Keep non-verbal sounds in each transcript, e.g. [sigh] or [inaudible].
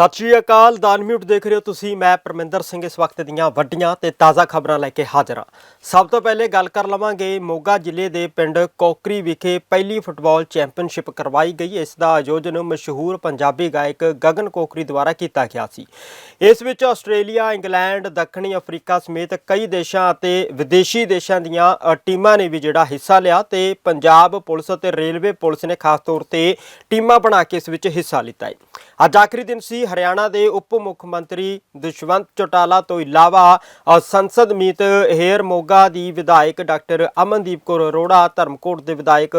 ਸਤਿ ਸ਼੍ਰੀ ਅਕਾਲ, ਦਾਨ ਮਿਊਟ ਦੇਖ ਰਹੇ ਹੋ ਤੁਸੀਂ, ਮੈਂ ਪਰਮਿੰਦਰ ਸਿੰਘ ਇਸ ਵਕਤ ਦੀਆਂ ਵੱਡੀਆਂ ਤੇ ਤਾਜ਼ਾ ਖਬਰਾਂ ਲੈ ਕੇ ਹਾਜ਼ਰ ਹਾਂ। ਸਭ ਤੋਂ ਪਹਿਲੇ ਗੱਲ ਕਰ ਲਵਾਂਗੇ, ਮੋਗਾ ਜ਼ਿਲ੍ਹੇ ਦੇ ਪਿੰਡ ਕੋਕਰੀ ਵਿਖੇ ਪਹਿਲੀ ਫੁੱਟਬਾਲ ਚੈਂਪੀਅਨਸ਼ਿਪ ਕਰਵਾਈ ਗਈ। ਇਸ ਦਾ ਆਯੋਜਨ ਮਸ਼ਹੂਰ ਪੰਜਾਬੀ ਗਾਇਕ ਗਗਨ ਕੋਕਰੀ ਦੁਆਰਾ ਕੀਤਾ ਗਿਆ ਸੀ। ਇਸ ਵਿੱਚ ਆਸਟ੍ਰੇਲੀਆ, ਇੰਗਲੈਂਡ, ਦੱਖਣੀ ਅਫਰੀਕਾ ਸਮੇਤ ਕਈ ਦੇਸ਼ਾਂ ਅਤੇ ਵਿਦੇਸ਼ੀ ਦੇਸ਼ਾਂ ਦੀਆਂ ਟੀਮਾਂ ਨੇ ਵੀ ਜਿਹੜਾ ਹਿੱਸਾ ਲਿਆ ਤੇ ਪੰਜਾਬ ਪੁਲਿਸ ਅਤੇ ਰੇਲਵੇ ਪੁਲਿਸ ਨੇ ਖਾਸ ਤੌਰ ਤੇ ਟੀਮਾਂ ਬਣਾ ਕੇ ਇਸ ਵਿੱਚ ਹਿੱਸਾ ਲਿੱਤਾ ਹੈ। ਅੱਜ ਆਖਰੀ ਦਿਨ ਸੀ ਹਰਿਆਣਾ ਦੇ ਉਪ ਮੁੱਖ ਮੰਤਰੀ ਦੁਸ਼ਵੰਤ ਚੌਟਾਲਾ ਤੋਂ ਇਲਾਵਾ ਅ, ਸੰਸਦ ਮੀਤ ਹੇਅਰ ਮੋਗਾ ਦੀ ਵਿਧਾਇਕ ਡਾਕਟਰ ਅਮਨਦੀਪ ਕੌਰ ਅਰੋੜਾ ਧਰਮਕੋਟ ਦੇ ਵਿਧਾਇਕ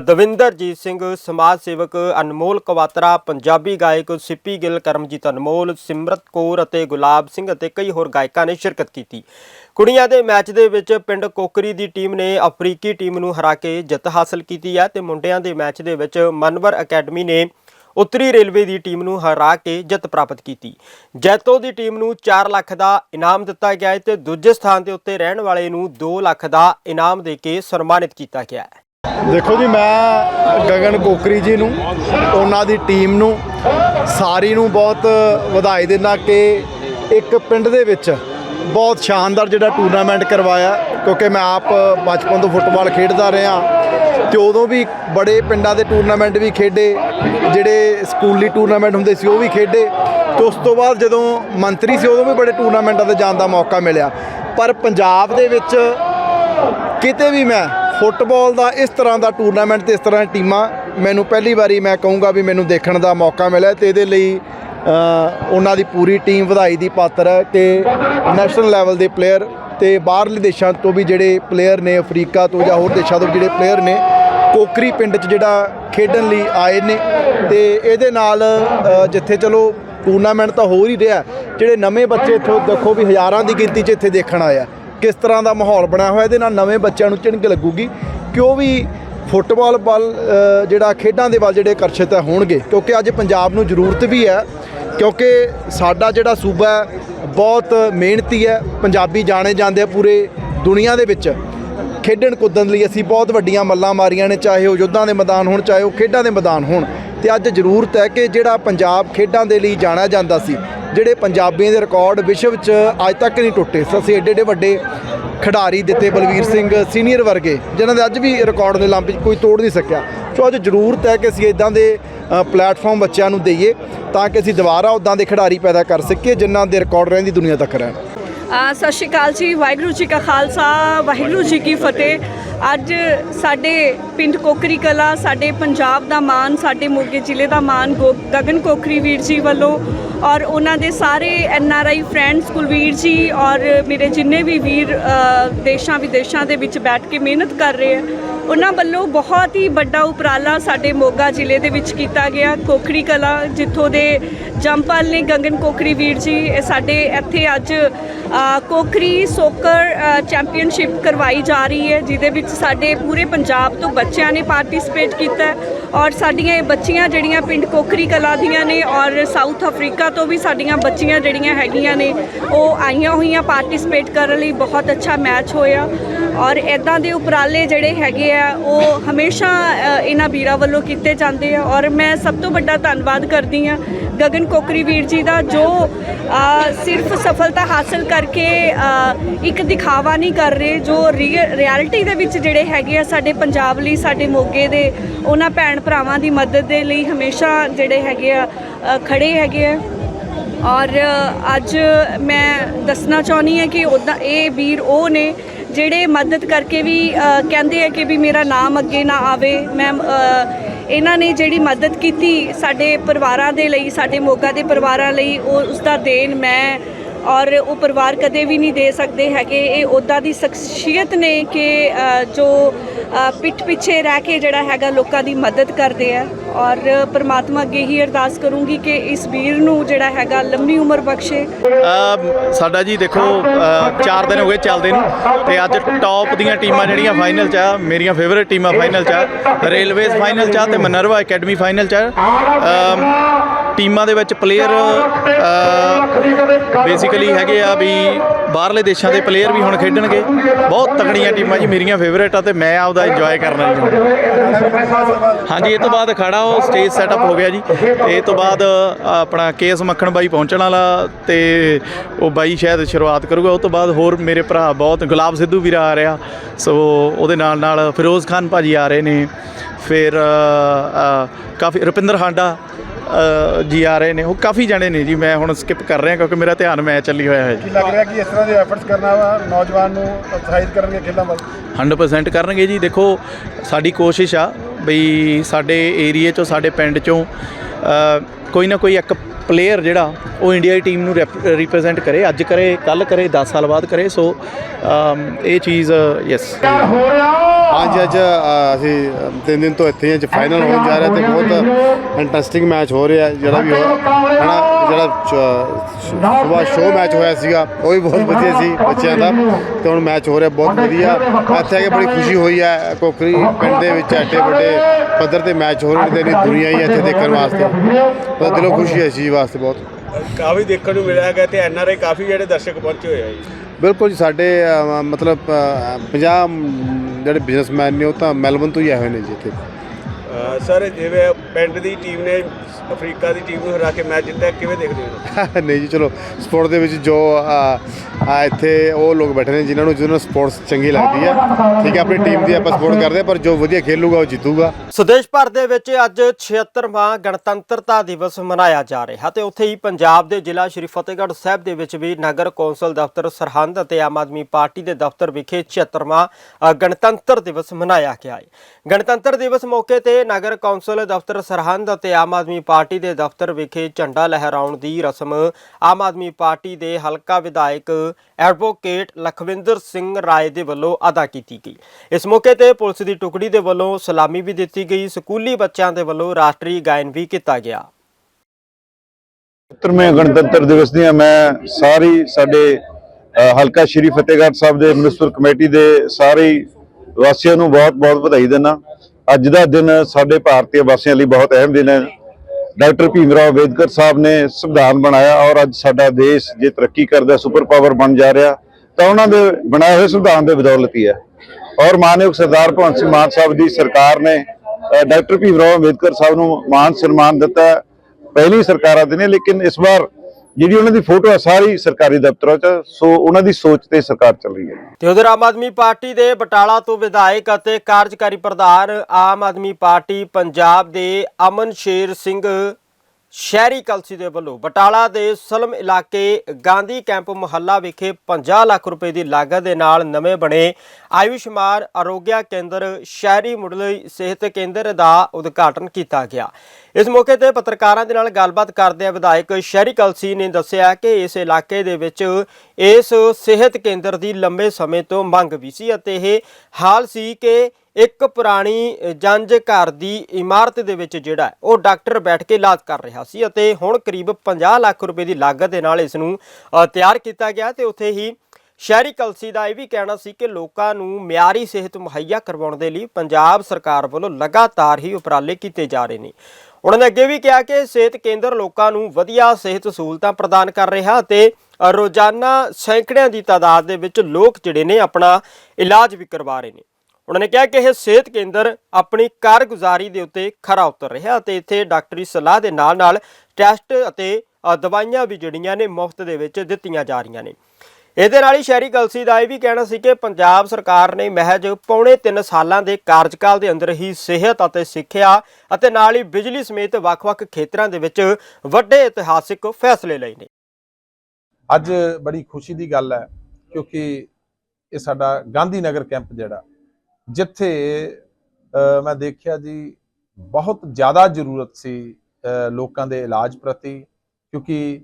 ਦਵਿੰਦਰਜੀਤ ਸਿੰਘ ਸਮਾਜ ਸੇਵਕ ਅਨਮੋਲ ਕਵਾਤਰਾ ਪੰਜਾਬੀ ਗਾਇਕ ਸਿੱਪੀ ਗਿੱਲ ਕਰਮਜੀਤ ਅਨਮੋਲ ਸਿਮਰਤ ਕੌਰ ਅਤੇ ਗੁਲਾਬ ਸਿੰਘ ਅਤੇ ਕਈ ਹੋਰ ਗਾਇਕਾਂ ਨੇ ਸ਼ਿਰਕਤ ਕੀਤੀ। ਕੁੜੀਆਂ ਦੇ ਮੈਚ ਦੇ ਵਿੱਚ ਪਿੰਡ ਕੋਕਰੀ ਦੀ ਟੀਮ ਨੇ ਅਫਰੀਕੀ ਟੀਮ ਨੂੰ ਹਰਾ ਕੇ ਜਿੱਤ ਹਾਸਲ ਕੀਤੀ ਹੈ ਤੇ ਮੁੰਡਿਆਂ ਦੇ ਮੈਚ ਦੇ ਵਿੱਚ ਮਨਵਰ ਅਕੈਡਮੀ ਨੇ ਉੱਤਰੀ ਰੇਲਵੇ ਦੀ ਟੀਮ ਨੂੰ ਹਰਾ ਕੇ ਜਿੱਤ ਪ੍ਰਾਪਤ ਕੀਤੀ। ਜੈਤੋ ਦੀ ਟੀਮ ਨੂੰ 4 ਲੱਖ ਦਾ ਇਨਾਮ ਦਿੱਤਾ ਗਿਆ ਹੈ ਤੇ ਦੂਜੇ ਸਥਾਨ ਦੇ ਉੱਤੇ ਰਹਿਣ ਵਾਲੇ ਨੂੰ 2 ਲੱਖ ਦਾ ਇਨਾਮ ਦੇ ਕੇ ਸਨਮਾਨਿਤ ਕੀਤਾ ਗਿਆ ਹੈ। ਦੇਖੋ ਜੀ, ਮੈਂ ਗਗਨ ਕੋਕਰੀ ਜੀ ਨੂੰ, ਉਹਨਾਂ ਦੀ ਟੀਮ ਨੂੰ, ਸਾਰੀ ਨੂੰ ਬਹੁਤ ਵਧਾਈ ਦਿੰਦਾ ਕਿ ਇੱਕ ਪਿੰਡ ਦੇ ਵਿੱਚ ਬਹੁਤ ਸ਼ਾਨਦਾਰ ਜਿਹੜਾ ਟੂਰਨਾਮੈਂਟ ਕਰਵਾਇਆ, ਕਿਉਂਕਿ ਮੈਂ ਆਪ ਬਚਪਨ ਤੋਂ ਫੁੱਟਬਾਲ ਖੇਡਦਾ ਰਿਹਾ। ਤੇ ਉਦੋਂ ਵੀ ਬੜੇ ਪਿੰਡਾਂ ਦੇ ਟੂਰਨਾਮੈਂਟ ਵੀ ਖੇਡੇ, ਜਿਹੜੇ ਸਕੂਲੀ ਟੂਰਨਾਮੈਂਟ ਹੁੰਦੇ ਸੀ ਉਹ ਵੀ ਖੇਡੇ। ਤੇ ਉਸ ਤੋਂ ਬਾਅਦ ਜਦੋਂ ਮੰਤਰੀ ਸੀ, ਉਦੋਂ ਵੀ ਬੜੇ ਟੂਰਨਾਮੈਂਟਾਂ ਤੇ ਜਾਣ ਦਾ ਮੌਕਾ ਮਿਲਿਆ। ਪਰ ਪੰਜਾਬ ਦੇ ਵਿੱਚ ਕਿਤੇ ਵੀ ਮੈਂ ਫੁੱਟਬਾਲ ਦਾ ਇਸ ਤਰ੍ਹਾਂ ਦਾ ਟੂਰਨਾਮੈਂਟ ਤੇ ਇਸ ਤਰ੍ਹਾਂ ਦੀਆਂ ਟੀਮਾਂ, ਮੈਨੂੰ ਪਹਿਲੀ ਵਾਰੀ ਮੈਂ ਕਹੂੰਗਾ ਵੀ ਮੈਨੂੰ ਦੇਖਣ ਦਾ ਮੌਕਾ ਮਿਲਿਆ ਤੇ ਇਹਦੇ ਲਈ ਉਹਨਾਂ ਦੀ ਪੂਰੀ ਟੀਮ ਵਧਾਈ ਦੀ ਪਾਤਰ ਹੈ ਕਿ ਨੈਸ਼ਨਲ ਲੈਵਲ ਦੇ ਪਲੇਅਰ ਤੇ ਬਾਹਰਲੇ ਦੇਸ਼ਾਂ ਤੋਂ ਵੀ ਜਿਹੜੇ ਪਲੇਅਰ ਨੇ ਅਫਰੀਕਾ ਤੋਂ ਜਾਂ ਹੋਰ ਦੇਸ਼ਾਂ ਤੋਂ ਜਿਹੜੇ ਪਲੇਅਰ ਨੇ, ਕੋਕਰੀ ਪਿੰਡ 'ਚ ਜਿਹੜਾ ਖੇਡਣ ਲਈ ਆਏ ਨੇ ਤੇ ਇਹਦੇ ਨਾਲ ਜਿੱਥੇ ਚਲੋ ਟੂਰਨਾਮੈਂਟ ਤਾਂ ਹੋ ਹੀ ਰਿਹਾ, ਜਿਹੜੇ ਨਵੇਂ ਬੱਚੇ ਇੱਥੋਂ ਦੇਖੋ ਵੀ ਹਜ਼ਾਰਾਂ ਦੀ ਗਿਣਤੀ 'ਚ ਇੱਥੇ ਦੇਖਣ ਆਇਆ ਕਿਸ ਤਰ੍ਹਾਂ ਦਾ ਮਾਹੌਲ ਬਣਿਆ ਹੋਇਆ ਇਹਦੇ ਨਾਲ ਨਵੇਂ ਬੱਚਿਆਂ ਨੂੰ ਝਿਣਕ ਲੱਗੂਗੀ ਕਿ ਉਹ ਵੀ ਫੁੱਟਬਾਲ ਵੱਲ ਜਿਹੜਾ ਖੇਡਾਂ ਦੇ ਵੱਲ ਜਿਹੜੇ ਆਕਰਸ਼ਿਤ ਹੋਣਗੇ, ਕਿਉਂਕਿ ਅੱਜ ਪੰਜਾਬ ਨੂੰ ਜ਼ਰੂਰਤ ਵੀ ਹੈ ਕਿਉਂਕਿ ਸਾਡਾ ਜਿਹੜਾ ਸੂਬਾ ਬਹੁਤ ਮਿਹਨਤੀ ਹੈ, ਪੰਜਾਬੀ ਜਾਣੇ ਜਾਂਦੇ ਆ ਪੂਰੇ ਦੁਨੀਆ ਦੇ ਵਿੱਚ। ਖੇਡਣ ਕੁੱਦਣ ਲਈ ਅਸੀਂ ਬਹੁਤ ਵੱਡੀਆਂ ਮੱਲਾਂ ਮਾਰੀਆਂ ਨੇ, ਚਾਹੇ ਉਹ ਯੁੱਧਾਂ ਦੇ ਮੈਦਾਨ ਹੋਣ, ਚਾਹੇ ਉਹ ਖੇਡਾਂ ਦੇ ਮੈਦਾਨ ਹੋਣ। ਤੇ ਅੱਜ ਜ਼ਰੂਰਤ ਹੈ ਕਿ ਜਿਹੜਾ ਪੰਜਾਬ ਖੇਡਾਂ ਦੇ ਲਈ ਜਾਣਿਆ ਜਾਂਦਾ ਸੀ, ਜਿਹੜੇ ਪੰਜਾਬੀਆਂ ਦੇ ਰਿਕਾਰਡ ਵਿਸ਼ਵ 'ਚ ਅੱਜ ਤੱਕ ਨਹੀਂ ਟੁੱਟੇ। ਅਸੀਂ ਏਡੇ ਏਡੇ ਵੱਡੇ ਖਿਡਾਰੀ ਦਿੱਤੇ ਬਲਵੀਰ ਸਿੰਘ ਸੀਨੀਅਰ ਵਰਗੇ ਜਿਨ੍ਹਾਂ ਦੇ ਅੱਜ ਵੀ ਰਿਕਾਰਡ ਦੇ ਲੰਬ 'ਚ ਕੋਈ ਤੋੜ ਨਹੀਂ ਸਕਿਆ। ਸੋ ਅੱਜ ਜ਼ਰੂਰਤ ਹੈ ਕਿ ਅਸੀਂ ਇਦਾਂ ਦੇ ਅ, ਪਲੇਟਫਾਰਮ ਬੱਚਿਆਂ ਨੂੰ ਦਈਏ ਤਾਂ ਕਿ ਅਸੀਂ ਦੁਬਾਰਾ ਉਦਾਂ ਦੇ ਖਿਡਾਰੀ ਪੈਦਾ ਕਰ ਸਕੀਏ ਜਿਨ੍ਹਾਂ ਦੇ ਰਿਕਾਰਡ ਰਹਿੰਦੀ ਦੁਨੀਆ ਤੱਕ ਰਹਿਣ। ਸਤਿ ਸ਼੍ਰੀ ਅਕਾਲ ਜੀ ਵਾਹਿਗੁਰੂ ਜੀ ਕਾ ਖਾਲਸਾ ਵਾਹਿਗੁਰੂ ਜੀ ਕੀ ਫਤਿਹ। ਅੱਜ ਸਾਡੇ ਪਿੰਡ ਕੋਕਰੀ ਕਲਾ ਸਾਡੇ ਪੰਜਾਬ ਦਾ ਮਾਨ ਸਾਡੇ ਮੋਗੇ ਜ਼ਿਲ੍ਹੇ ਦਾ ਮਾਨ ਗੋ- ਗਗਨ ਕੋਕਰੀ ਵੀਰ ਜੀ ਵੱਲੋਂ ਔਰ ਉਹਨਾਂ ਦੇ ਸਾਰੇ N R I friends Kulveer ji ਔਰ ਮੇਰੇ ਜਿੰਨੇ ਵੀ ਵੀਰ ਦੇਸ਼ਾਂ ਵਿਦੇਸ਼ਾਂ ਦੇ ਵਿੱਚ ਬੈਠ ਕੇ ਮਿਹਨਤ ਕਰ ਰਹੇ ਆ ਉਹਨਾਂ ਵੱਲੋਂ ਬਹੁਤ ਹੀ ਵੱਡਾ ਉਪਰਾਲਾ ਸਾਡੇ ਮੋਗਾ ਜ਼ਿਲ੍ਹੇ ਦੇ ਵਿੱਚ ਕੀਤਾ ਗਿਆ ਕੋਕਰੀ ਕਲਾ ਜਿੱਥੋਂ ਦੇ ਜੰਪਲ ਨੇ ਗਗਨ ਕੋਕਰੀ ਵੀਰ ਜੀ ਸਾਡੇ ਇੱਥੇ ਅੱਜ ਅ, ਕੋਕਰੀ ਸੋਕਰ ਚੈਂਪੀਅਨਸ਼ਿਪ ਕਰਵਾਈ ਜਾ ਰਹੀ ਹੈ ਜਿਹਦੇ ਵਿੱਚ ਸਾਡੇ ਪੂਰੇ ਪੰਜਾਬ ਤੋਂ ਬੱਚਿਆਂ ਨੇ ਪਾਰਟਿਸਿਪੇਟ ਕੀਤਾ ਔਰ ਸਾਡੀਆਂ ਇਹ ਬੱਚੀਆਂ ਜਿਹੜੀਆਂ ਪਿੰਡ ਕੋਕਰੀ ਕਲਾ ਦੀਆਂ ਨੇ ਔਰ ਸਾਊਥ ਅਫਰੀਕਾ ਤੋਂ ਵੀ ਸਾਡੀਆਂ ਬੱਚੀਆਂ ਜਿਹੜੀਆਂ ਹੈਗੀਆਂ ਨੇ, ਉਹ ਆਈਆਂ ਹੋਈਆਂ ਪਾਰਟਿਸਿਪੇਟ ਕਰਨ ਲਈ ਬਹੁਤ ਅੱਛਾ ਮੈਚ ਹੋਇਆ। ਔਰ ਇਦਾਂ ਦੇ ਉਪਰਾਲੇ ਜਿਹੜੇ ਹੈਗੇ ਆ ਉਹ ਹਮੇਸ਼ਾ ਇਹਨਾਂ ਵੀਰਾਂ ਵੱਲੋਂ ਕੀਤੇ ਜਾਂਦੇ ਆ। ਔਰ ਮੈਂ ਸਭ ਤੋਂ ਵੱਡਾ ਧੰਨਵਾਦ ਕਰਦੀ ਆ ਗਗਨ ਕੋਕਰੀ ਵੀਰ ਜੀ ਦਾ ਜੋ ਸਿਰਫ ਸਫਲਤਾ ਹਾਸਲ ਕਰਕੇ ਇੱਕ ਦਿਖਾਵਾ ਨਹੀਂ ਕਰ ਰਹੇ ਜੋ ਰਿਐਲਿਟੀ ਦੇ ਵਿੱਚ ਜਿਹੜੇ ਹੈਗੇ ਆ ਸਾਡੇ ਪੰਜਾਬ ਲਈ ਸਾਡੇ ਮੋਗੇ ਦੇ ਉਹਨਾਂ ਭੈਣ ਭਰਾਵਾਂ ਦੀ ਮਦਦ ਦੇ ਲਈ ਹਮੇਸ਼ਾ ਜਿਹੜੇ ਹੈਗੇ ਆ ਅ, ਖੜੇ ਹੈਗੇ ਆ। ਔਰ ਅੱਜ ਮੈਂ ਦੱਸਣਾ ਚਾਹੁੰਦੀ ਹਾਂ ਕਿ ਉੱਦਾਂ ਇਹ ਵੀਰ ਉਹ ਨੇ ਜਿਹੜੇ ਮਦਦ ਕਰਕੇ ਵੀ ਕਹਿੰਦੇ ਆ ਕਿ ਵੀ ਮੇਰਾ ਨਾਮ ਅੱਗੇ ਨਾ ਆਵੇ। ਮੈਂ ਇਹਨਾਂ ਨੇ ਜਿਹੜੀ ਮਦਦ ਕੀਤੀ ਸਾਡੇ ਪਰਿਵਾਰਾਂ ਦੇ ਲਈ, ਸਾਡੇ ਮੋਗਾ ਦੇ ਪਰਿਵਾਰਾਂ ਲਈ, ਉਹ ਉਸ ਦਾ ਦੇਣ ਮੈਂ ਔਰ ਉਹ ਪਰਿਵਾਰ ਕਦੇ ਵੀ ਨਹੀਂ ਦੇ ਸਕਦੇ ਹੈਗੇ। ਇਹ ਉੱਦਾਂ ਦੀ ਸ਼ਖਸੀਅਤ ਨੇ ਕਿ ਜੋ ਪਿੱਠ ਪਿੱਛੇ ਰਹਿ ਕੇ ਜਿਹੜਾ ਹੈਗਾ ਲੋਕਾਂ ਦੀ ਮਦਦ ਕਰਦੇ ਆ। ਔਰ ਪਰਮਾਤਮਾ ਅੱਗੇ ਹੀ ਅਰਦਾਸ ਕਰੂੰਗੀ ਕਿ ਇਸ ਵੀਰ ਨੂੰ ਜਿਹੜਾ ਹੈਗਾ ਲੰਮੀ ਉਮਰ ਬਖਸ਼ੇ। ਸਾਡਾ ਜੀ ਦੇਖੋ 4 ਦਿਨ ਹੋ ਗਏ ਚੱਲਦੇ ਨੂੰ ਤੇ ਅੱਜ ਟੌਪ ਦੀਆਂ ਟੀਮਾਂ ਜਿਹੜੀਆਂ ਫਾਈਨਲ 'ਚ ਆ, ਮੇਰੀਆਂ ਫੇਵਰਿਟ ਟੀਮਾਂ ਫਾਈਨਲ 'ਚ ਆ ਰੇਲਵੇਜ਼ ਫਾਈਨਲ 'ਚ ਆ ਤੇ ਮਨਰਵਾ ਅਕੈਡਮੀ ਫਾਈਨਲ 'ਚ ਆ। ਟੀਮਾਂ ਦੇ ਵਿੱਚ ਪਲੇਅਰ ਬੇਸਿਕਲੀ ਹੈਗੇ ਆ ਵੀ ਬਾਹਰਲੇ ਦੇਸ਼ਾਂ ਦੇ ਪਲੇਅਰ ਵੀ ਹੁਣ ਖੇਡਣਗੇ। ਬਹੁਤ ਤਕੜੀਆਂ ਟੀਮਾਂ ਜੀ, ਮੇਰੀਆਂ ਫੇਵਰੇਟ ਆ ਤੇ ਮੈਂ ਆਪਦਾ ਇੰਜੋਏ ਕਰਨਾ ਜੀ। ਹਾਂਜੀ, ਇਹ ਤੋਂ ਬਾਅਦ ਅਖਾੜਾ ਉਹ ਸਟੇਜ ਸੈਟਅਪ ਹੋ ਗਿਆ ਜੀ। ਤੇ ਇਹ ਤੋਂ ਬਾਅਦ ਆਪਣਾ ਕੇਸ ਮੱਖਣ ਬਾਈ ਪਹੁੰਚਣ ਵਾਲਾ ਤੇ ਉਹ ਬਾਈ ਸ਼ਾਇਦ ਸ਼ੁਰੂਆਤ ਕਰੂਗਾ। ਉਹ ਤੋਂ ਬਾਅਦ ਹੋਰ ਮੇਰੇ ਭਰਾ ਬਹੁਤ, ਗੁਲਾਬ ਸਿੱਧੂ ਵੀਰਾ ਆ ਰਿਹਾ। ਸੋ ਉਹਦੇ ਨਾਲ ਨਾਲ ਫਿਰੋਜ਼ ਖਾਨ ਭਾਜੀ ਆ ਰਹੇ ਨੇ। ਫਿਰ ਕਾਫੀ ਰੁਪਿੰਦਰ ਹਾਂਡਾ ਜੀ ਆ ਰਹੇ ਨੇ। ਉਹ ਕਾਫੀ ਜਾਣੇ ਨੇ ਜੀ ਮੈਂ ਹੁਣ ਸਕਿਪ ਕਰ ਰਿਹਾ ਕਿਉਂਕਿ ਮੇਰਾ ਧਿਆਨ ਮੈਚ ਚੱਲੀ ਹੋਇਆ ਹੈ ਜੀ। ਲੱਗ ਰਿਹਾ ਕਿ ਇਸ ਤਰ੍ਹਾਂ ਦੇ ਐਫਰਟਸ ਕਰਨਾ ਵਾ ਨੌਜਵਾਨ ਨੂੰ ਉਤਸ਼ਾਹਿਤ ਕਰਨਗੇ ਖੇਡਾਂ ਵੱਲ? 100% ਕਰਨਗੇ ਜੀ। ਦੇਖੋ ਸਾਡੀ ਕੋਸ਼ਿਸ਼ ਆ ਬਈ ਸਾਡੇ ਏਰੀਏ ਚੋਂ ਸਾਡੇ ਪਿੰਡ ਚੋਂ ਕੋਈ ਨਾ ਕੋਈ ਇੱਕ ਪਲੇਅਰ ਜਿਹੜਾ ਉਹ ਇੰਡੀਆ ਦੀ ਟੀਮ ਨੂੰ ਰਿਪਰੈਜ਼ੈਂਟ ਕਰੇ। ਅੱਜ ਕਰੇ ਕੱਲ ਕਰੇ 10 ਸਾਲ ਬਾਅਦ ਕਰੇ। ਸੋ ਇਹ ਚੀਜ਼ ਯੈਸ ਹਾਂਜੀ ਅੱਜ ਅਸੀਂ ਤਿੰਨ ਦਿਨ ਤੋਂ ਇੱਥੇ ਹੀ ਅੱਜ ਫਾਈਨਲ ਹੋਣ ਜਾ ਰਿਹਾ ਤੇ ਬਹੁਤ ਇੰਟਰਸਟਿੰਗ ਮੈਚ ਹੋ ਰਿਹਾ ਜਿਹੜਾ ਵੀ ਹੋ ਹਨਾ ਜਿਹੜਾ ਸਵੇਰ ਸ਼ੋਅ ਮੈਚ ਹੋਇਆ ਸੀਗਾ ਉਹ ਵੀ ਬਹੁਤ ਵਧੀਆ ਸੀ ਬੱਚਿਆਂ ਦਾ ਤੇ ਹੁਣ ਮੈਚ ਹੋ ਰਿਹਾ ਬਹੁਤ ਵਧੀਆ। ਇੱਥੇ ਆ ਕੇ ਬੜੀ ਖੁਸ਼ੀ ਹੋਈ ਹੈ ਕੋਕਰੀ ਪਿੰਡ ਦੇ ਵਿੱਚ ਐਡੇ ਵੱਡੇ ਪੱਧਰ ਤੇ ਮੈਚ ਹੋ ਰਹੇ ਨੇ ਦੁਨੀਆ ਹੀ ਇੱਥੇ ਦੇਖਣ ਵਾਸਤੇ। ਤਾਂ ਦਿਲੋਂ ਖੁਸ਼ੀ ਹੈ ਇਸ ਚੀਜ਼ ਵਾਸਤੇ ਬਹੁਤ। ਕਾਫੀ ਦੇਖਣ ਨੂੰ ਮਿਲਿਆ ਹੈਗਾ ਤੇ ਐਨਆਰਆਈ ਕਾਫੀ ਜਿਹੜੇ ਦਰਸ਼ਕ ਪਹੁੰਚੇ ਹੋਏ ਆ ਜੀ। ਬਿਲਕੁਲ ਜੀ ਸਾਡੇ ਮਤਲਬ 50 ਜਿਹੜੇ ਬਿਜ਼ਨਸਮੈਨ ਨੇ ਉਹ ਤਾਂ ਮੈਲਬਨ ਤੋਂ ਹੀ ਆਏ ਹੋਏ ਨੇ ਜੀ ਇੱਥੇ। ਸਰ, ਜਿਵੇਂ ਪਿੰਡ ਦੀ ਟੀਮ ਨੇ ਅਫਰੀਕਾ ਦੀ ਟੀਮ ਨੂੰ ਹਰਾ ਕੇ ਮੈਚ ਜਿੱਤਿਆ ਕਿਵੇਂ ਦੇਖਦੇ ਹੋ? [laughs] ਨਹੀਂ ਜੀ ਚਲੋ ਸਪੋਰਟ ਦੇ ਵਿੱਚ ਜੋ ਅ, ਇੱਥੇ ਉਹ ਲੋਕ ਬੈਠੇ ਨੇ ਜਿਨ੍ਹਾਂ ਨੂੰ ਜਿਹਨਾਂ ਨੂੰ ਸਪੋਰਟਸ ਚੰਗੀ ਲੱਗਦੀ ਹੈ ਠੀਕ ਹੈ ਆਪਣੀ ਟੀਮ ਦੀ ਆਪਾਂ ਸਪੋਰਟ ਕਰਦੇ ਹਾਂ ਪਰ ਜੋ ਵਧੀਆ ਖੇਲੂਗਾ ਉਹ ਜਿੱਤੂਗਾ। ਸੁਦੇਸ਼ ਭਰ ਦੇ ਵਿੱਚ ਅੱਜ 76ਵਾਂ ਗਣਤੰਤਰਤਾ ਦਿਵਸ ਮਨਾਇਆ ਜਾ ਰਿਹਾ ਤੇ ਉੱਥੇ ਹੀ ਪੰਜਾਬ ਦੇ ਜ਼ਿਲ੍ਹਾ ਸ਼੍ਰੀ ਫਤਿਹਗੜ੍ਹ ਸਾਹਿਬ ਦੇ ਵਿੱਚ ਵੀ ਨਗਰ ਕੌਂਸਲ ਦਫ਼ਤਰ ਸਰਹੰਦ ਅਤੇ ਆਮ ਆਦਮੀ ਪਾਰਟੀ ਦੇ ਦਫ਼ਤਰ ਵਿਖੇ 76ਵਾਂ ਅ, ਗਣਤੰਤਰ ਦਿਵਸ ਮਨਾਇਆ ਗਿਆ ਹੈ। ਗਣਤੰਤਰ ਦਿਵਸ ਮੌਕੇ ਤੇ ਨਗਰ ਕੌਂਸਲ ਦਫ਼ਤਰ ਸਰਹੰਦ ਅਤੇ ਆਮ ਆਦਮੀ ਪਾਰਟੀ ਦੇ ਦਫ਼ਤਰ ਵਿਖੇ ਝੰਡਾ ਲਹਿਰਾਉਣ ਦੀ ਰਸਮ ਆਮ ਆਦਮੀ ਪਾਰਟੀ ਦੇ ਹਲਕਾ ਵਿਧਾਇਕ ਐਡਵੋਕੇਟ ਲਖਵਿੰਦਰ ਸਿੰਘ ਰਾਏ ਦੇ ਵੱਲੋਂ ਅਦਾ ਕੀਤੀ ਗਈ। ਇਸ ਮੌਕੇ ਤੇ ਪੁਲਿਸ ਦੀ ਟੁਕੜੀ ਦੇ ਵੱਲੋਂ ਸਲਾਮੀ ਵੀ ਦਿੱਤੀ ਗਈ। ਸਕੂਲੀ ਬੱਚਿਆਂ ਦੇ ਵੱਲੋਂ ਰਾਸ਼ਟਰੀ ਗਾਇਨ ਵੀ ਕੀਤਾ ਗਿਆ। 70ਵੇਂ ਗਣਤੰਤਰ ਦਿਵਸ ਦੀਆਂ ਮੈਂ ਸਾਰੀ ਸਾਡੇ ਹਲਕਾ ਸ਼੍ਰੀ ਫਤਿਹਗੜ੍ਹ ਸਾਹਿਬ ਦੇ ਮਿਊਨਿਸਪਲ ਕਮੇਟੀ ਦੇ ਸਾਰੇ ਵਾਸੀਆਂ ਨੂੰ ਬਹੁਤ-ਬਹੁਤ ਵਧਾਈ ਦਿੰਦਾ। ਅੱਜ ਦਾ ਦਿਨ ਸਾਡੇ ਭਾਰਤੀ ਵਾਸੀਆਂ ਲਈ ਬਹੁਤ ਅਹਿਮ ਦਿਨ ਹੈ। ਡਾਕਟਰ ਭੀਮ ਰਾਓ ਅੰਬੇਦਕਰ ਸਾਹਿਬ ਨੇ ਸੰਵਿਧਾਨ ਬਣਾਇਆ ਔਰ ਅੱਜ ਸਾਡਾ ਦੇਸ਼ ਜੇ ਤਰੱਕੀ ਕਰਦਾ ਸੁਪਰ ਪਾਵਰ ਬਣ ਜਾ ਰਿਹਾ, ਤਾਂ ਉਹਨਾਂ ਦੇ ਬਣਾਏ ਹੋਏ ਸੰਵਿਧਾਨ ਦੇ ਬਦੌਲਤ ਹੀ ਹੈ। ਔਰ ਮਾਨਯੋਗ ਸਰਦਾਰ ਭਗਵੰਤ ਸਿੰਘ ਮਾਨ ਸਾਹਿਬ ਦੀ ਸਰਕਾਰ ਨੇ ਡਾਕਟਰ ਭੀਮ ਰਾਓ ਅੰਬੇਦਕਰ ਸਾਹਿਬ ਨੂੰ ਮਾਨ ਸਨਮਾਨ ਦਿੱਤਾ। ਪਹਿਲੀ ਸਰਕਾਰਾਂ ਦੇ ਨੇ, ਲੇਕਿਨ ਇਸ ਵਾਰ ਜਿਹੜੀ ਉਹਨਾਂ ਦੀ ਫੋਟੋ ਹੈ ਸਾਰੀ ਸਰਕਾਰੀ ਦਫ਼ਤਰਾਂ 'ਚ ਸੋ ਉਹਨਾਂ ਦੀ ਸੋਚ ਤੇ ਸਰਕਾਰ ਚੱਲ ਰਹੀ ਹੈ। ਤੇ ਉਧਰ ਆਮ ਆਦਮੀ ਪਾਰਟੀ ਦੇ ਬਟਾਲਾ ਤੋਂ ਵਿਧਾਇਕ ਅਤੇ ਕਾਰਜਕਾਰੀ ਪ੍ਰਧਾਨ ਆਮ ਆਦਮੀ ਪਾਰਟੀ ਪੰਜਾਬ ਦੇ ਅਮਨ ਸ਼ੇਰ ਸਿੰਘ ਸ਼ਹਿਰੀ ਕਲਸੀ ਦੇ ਵੱਲੋਂ ਬਟਾਲਾ ਦੇ ਸਲਮ ਇਲਾਕੇ ਗਾਂਧੀ ਕੈਂਪ ਮੁਹੱਲਾ ਵਿਖੇ 50 ਲੱਖ ਰੁਪਏ ਦੀ ਲਾਗਤ ਦੇ ਨਾਲ ਨਵੇਂ ਬਣੇ ਆਯੁਸ਼ਮਾਨ ਅਰੋਗਿਆ ਕੇਂਦਰ ਸ਼ਹਿਰੀ ਮੁੱਢਲੀ ਸਿਹਤ ਕੇਂਦਰ ਦਾ ਉਦਘਾਟਨ ਕੀਤਾ ਗਿਆ। ਇਸ ਮੌਕੇ ਤੇ ਪੱਤਰਕਾਰਾਂ ਦੇ ਨਾਲ ਗੱਲਬਾਤ ਕਰਦਿਆਂ ਵਿਧਾਇਕ ਸ਼ਹਿਰੀ ਕਲਸੀ ਨੇ ਦੱਸਿਆ ਕਿ ਇਸ ਇਲਾਕੇ ਦੇ ਵਿੱਚ ਇਸ ਸਿਹਤ ਕੇਂਦਰ ਦੀ ਲੰਬੇ ਸਮੇਂ ਤੋਂ ਮੰਗ ਵੀ ਸੀ ਅਤੇ ਇਹ ਹਾਲ ਸੀ ਕਿ ਇੱਕ ਪੁਰਾਣੀ ਜੰਜ ਘਰ ਦੀ ਇਮਾਰਤ ਦੇ ਵਿੱਚ ਜਿਹੜਾ ਉਹ ਡਾਕਟਰ ਬੈਠ ਕੇ ਇਲਾਜ ਕਰ ਰਿਹਾ ਸੀ ਅਤੇ ਹੁਣ ਕਰੀਬ 50 ਲੱਖ ਰੁਪਏ ਦੀ ਲਾਗਤ ਦੇ ਨਾਲ ਇਸ ਨੂੰ ਤਿਆਰ ਕੀਤਾ ਗਿਆ ਤੇ ਉੱਥੇ ਹੀ ਸ਼ਹਿਰੀ ਕਲਸੀ ਦਾ ਇਹ ਵੀ ਕਹਿਣਾ ਸੀ ਕਿ ਲੋਕਾਂ ਨੂੰ ਮਿਆਰੀ ਸਿਹਤ ਮੁਹੱਈਆ ਕਰਵਾਉਣ ਦੇ ਲਈ ਪੰਜਾਬ ਸਰਕਾਰ ਵੱਲੋਂ ਲਗਾਤਾਰ ਹੀ ਉਪਰਾਲੇ ਕੀਤੇ ਜਾ ਰਹੇ ਨੇ। ਉਹਨਾਂ ਨੇ ਅੱਗੇ ਵੀ ਕਿਹਾ ਕਿ ਸਿਹਤ ਕੇਂਦਰ ਲੋਕਾਂ ਨੂੰ ਵਧੀਆ ਸਿਹਤ ਸਹੂਲਤਾਂ ਪ੍ਰਦਾਨ ਕਰ ਰਿਹਾ ਅਤੇ ਰੋਜ਼ਾਨਾ ਸੈਂਕੜਿਆਂ ਦੀ ਤਾਦਾਦ ਦੇ ਵਿੱਚ ਲੋਕ ਜਿਹੜੇ ਨੇ ਆਪਣਾ ਇਲਾਜ ਵੀ ਕਰਵਾ ਰਹੇ ਨੇ। ਉਹਨਾਂ ਨੇ ਕਿਹਾ ਕਿ ਇਹ ਸਿਹਤ ਕੇਂਦਰ ਆਪਣੀ ਕਾਰਗੁਜ਼ਾਰੀ ਦੇ ਉੱਤੇ ਖਰਾ ਉਤਰ ਰਿਹਾ ਅਤੇ ਇੱਥੇ ਡਾਕਟਰੀ ਸਲਾਹ ਦੇ ਨਾਲ-ਨਾਲ ਟੈਸਟ ਅਤੇ ਦਵਾਈਆਂ ਵੀ ਜਿਹੜੀਆਂ ਨੇ ਮੁਫਤ ਦੇ ਵਿੱਚ ਦਿੱਤੀਆਂ ਜਾ ਰਹੀਆਂ ਨੇ। ਇਹਦੇ ਨਾਲ ਹੀ ਸ਼ਹਿਰੀ ਕਲਸੀ ਦਾ ਇਹ ਵੀ ਕਹਿਣਾ ਸੀ ਕਿ ਪੰਜਾਬ ਸਰਕਾਰ ਨੇ ਮਹਿਜ ਪੌਣੇ 3 ਸਾਲਾਂ ਦੇ ਕਾਰਜਕਾਲ ਦੇ ਅੰਦਰ ਹੀ ਸਿਹਤ ਅਤੇ ਸਿੱਖਿਆ ਅਤੇ ਨਾਲ ਹੀ ਬਿਜਲੀ ਸਮੇਤ ਵੱਖ-ਵੱਖ ਖੇਤਰਾਂ ਦੇ ਵਿੱਚ ਵੱਡੇ ਇਤਿਹਾਸਿਕ ਫੈਸਲੇ ਲਏ ਨੇ। ਅੱਜ ਬੜੀ ਖੁਸ਼ੀ ਦੀ ਗੱਲ ਹੈ ਕਿਉਂਕਿ ਇਹ ਸਾਡਾ ਗਾਂਧੀ ਨਗਰ ਕੈਂਪ ਜਿਹੜਾ, ਜਿੱਥੇ ਮੈਂ ਦੇਖਿਆ ਜੀ ਬਹੁਤ ਜ਼ਿਆਦਾ ਜ਼ਰੂਰਤ ਸੀ ਲੋਕਾਂ ਦੇ ਇਲਾਜ ਪ੍ਰਤੀ ਕਿਉਂਕਿ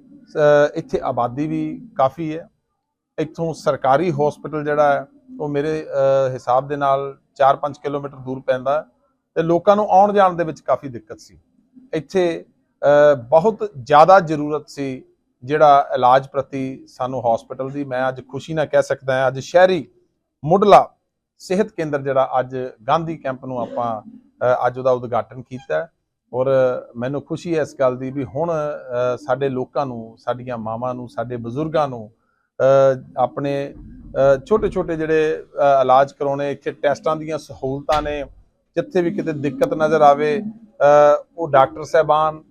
ਇੱਥੇ ਆਬਾਦੀ ਵੀ ਕਾਫੀ ਹੈ। ਇੱਥੋਂ ਸਰਕਾਰੀ ਹਸਪੀਟਲ ਜਿਹੜਾ ਹੈ, ਉਹ ਮੇਰੇ ਹਿਸਾਬ ਦੇ ਨਾਲ 4-5 ਕਿਲੋਮੀਟਰ ਦੂਰ ਪੈਂਦਾ ਹੈ ਤੇ ਲੋਕਾਂ ਨੂੰ ਆਉਣ ਜਾਣ ਦੇ ਵਿੱਚ ਕਾਫੀ ਦਿੱਕਤ ਸੀ। ਇੱਥੇ ਬਹੁਤ ਜ਼ਿਆਦਾ ਜ਼ਰੂਰਤ ਸੀ ਜਿਹੜਾ ਇਲਾਜ ਪ੍ਰਤੀ ਸਾਨੂੰ ਹਸਪੀਟਲ ਦੀ। ਮੈਂ ਅੱਜ ਖੁਸ਼ੀ ਨਾਲ ਕਹਿ ਸਕਦਾ ਹਾਂ, ਅੱਜ ਸ਼ਹਿਰੀ ਮੁੱਢਲਾ ਸਿਹਤ ਕੇਂਦਰ ਜਿਹੜਾ ਅੱਜ ਗਾਂਧੀ ਕੈਂਪ ਨੂੰ ਆਪਾਂ ਅੱਜ ਉਹਦਾ ਉਦਘਾਟਨ ਕੀਤਾ ਔਰ ਮੈਨੂੰ ਖੁਸ਼ੀ ਹੈ ਇਸ ਗੱਲ ਦੀ ਵੀ ਹੁਣ ਸਾਡੇ ਲੋਕਾਂ ਨੂੰ, ਸਾਡੀਆਂ ਮਾਵਾਂ ਨੂੰ, ਸਾਡੇ ਬਜ਼ੁਰਗਾਂ ਨੂੰ ਆਪਣੇ ਛੋਟੇ ਛੋਟੇ ਜਿਹੜੇ ਇਲਾਜ ਕਰਾਉਣੇ, ਇੱਥੇ ਟੈਸਟਾਂ ਦੀਆਂ ਸਹੂਲਤਾਂ ਨੇ, ਜਿੱਥੇ ਵੀ ਕਿਤੇ ਦਿੱਕਤ ਨਜ਼ਰ ਆਵੇ ਉਹ ਡਾਕਟਰ ਸਾਹਿਬਾਨ,